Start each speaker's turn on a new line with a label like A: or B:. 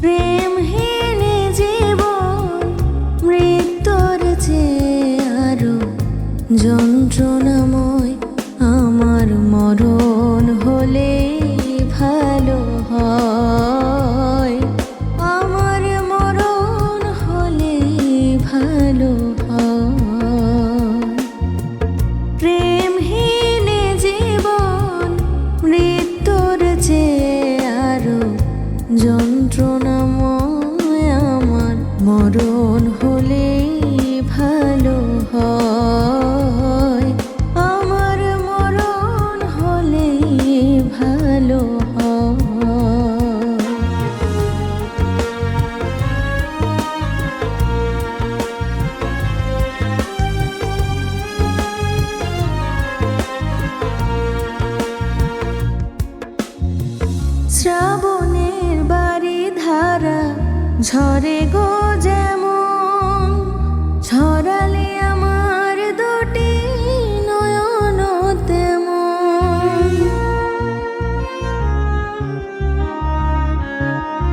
A: প্রেমহীন জীবন, মৃত্যুর চেয়ে আরও যন্ত্রণাময়। আমার মরণ হলে ভালো হয়। আমার মরণ হলে ভালো হয়। প্রেমহীন জীবন, মৃত্যুর চেয়ে মরণ হলে ভালো হয়। আমার মরণ হলে ভালো শ্রাবণের বাড়ি ধারা ঝরে গো Música